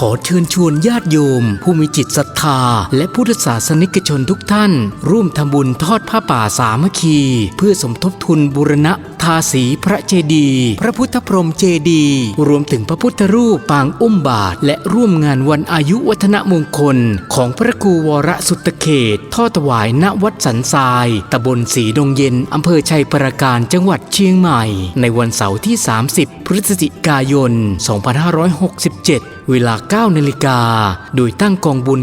ขอเชิญชวนญาติโยม ผู้มีจิตศรัทธา และพุทธศาสนิกชนทุกท่าน ร่วมทำบุญทอดผ้าป่าสามัคคี เพื่อสมทบทุนบูรณะทาสีพระเจดีย์พระพุทธพรหมเจดีย์รวมถึงพระพุทธรูปปางอุ้มบาท และร่วมงานวันอายุวัฒนมงคล ของพระครูวรสุตเขตทอดถวายณวัดสันทรายตำบลสีดงเย็นอำเภอชัยปราการจังหวัดเชียงใหม่ ในวันเสาร์ที่ 30 พฤศจิกายน 2567 เวลา 9 นาฬิกา โดยตั้งกองบุญ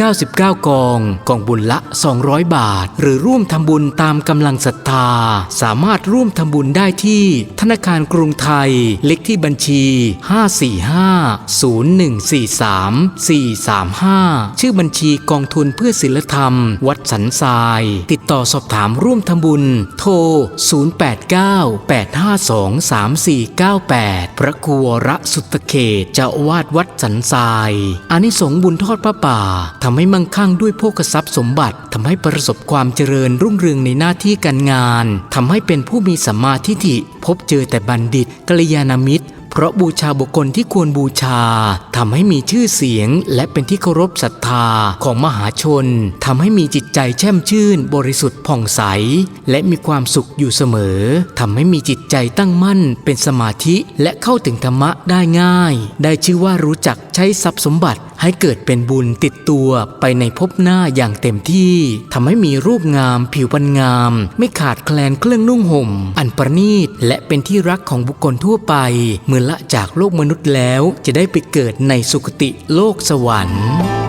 999 กอง กองบุญละ 200 บาท หรือร่วมทำบุญตามกำลังศรัทธา สามารถร่วมทำบุญได้ที่ ธนาคารกรุงไทย เลขที่บัญชี 545 0143 435 ชื่อบัญชีกองทุนเพื่อศิลธรรม วัดสันทราย ติดต่อสอบถามร่วมทำบุญ โทร 089 852 3498 พระครูวรสุตเขตเจ้าวาสวัดสันทรายอานิสงส์บุญทอดพระป่าทำให้มั่งคั่งด้วยโภคทรัพย์สมบัติทำให้ประสบความเจริญรุ่งเรืองในหน้าที่การงานทำให้เป็นผู้มีสัมมาทิฏฐิพบเจอแต่บัณฑิตกัลยาณมิตร เพราะบูชาบุคคลที่ควรบูชาทำให้มีชื่อเสียง และเป็นที่เคารพศรัทธาของมหาชนทำให้มีจิตใจแช่มชื่น บริสุทธิ์ผ่องใส และมีความสุขอยู่เสมอทำให้มีจิตใจตั้งมั่น เป็นสมาธิและเข้าถึงธรรมะได้ง่าย ได้ชื่อว่ารู้จักใช้ทรัพย์สมบัติ ให้เกิดเป็นบุญติดตัวไปในภพหน้าอย่างเต็มที่ทำให้มีรูปงามผิวพรรณงาม ไม่ขาดแคลนเครื่องนุ่งห่ม อันประณีตและเป็นที่รักของบุคคลทั่วไป เมื่อละจากโลกมนุษย์แล้วจะได้ไปเกิดในสุคติโลกสวรรค์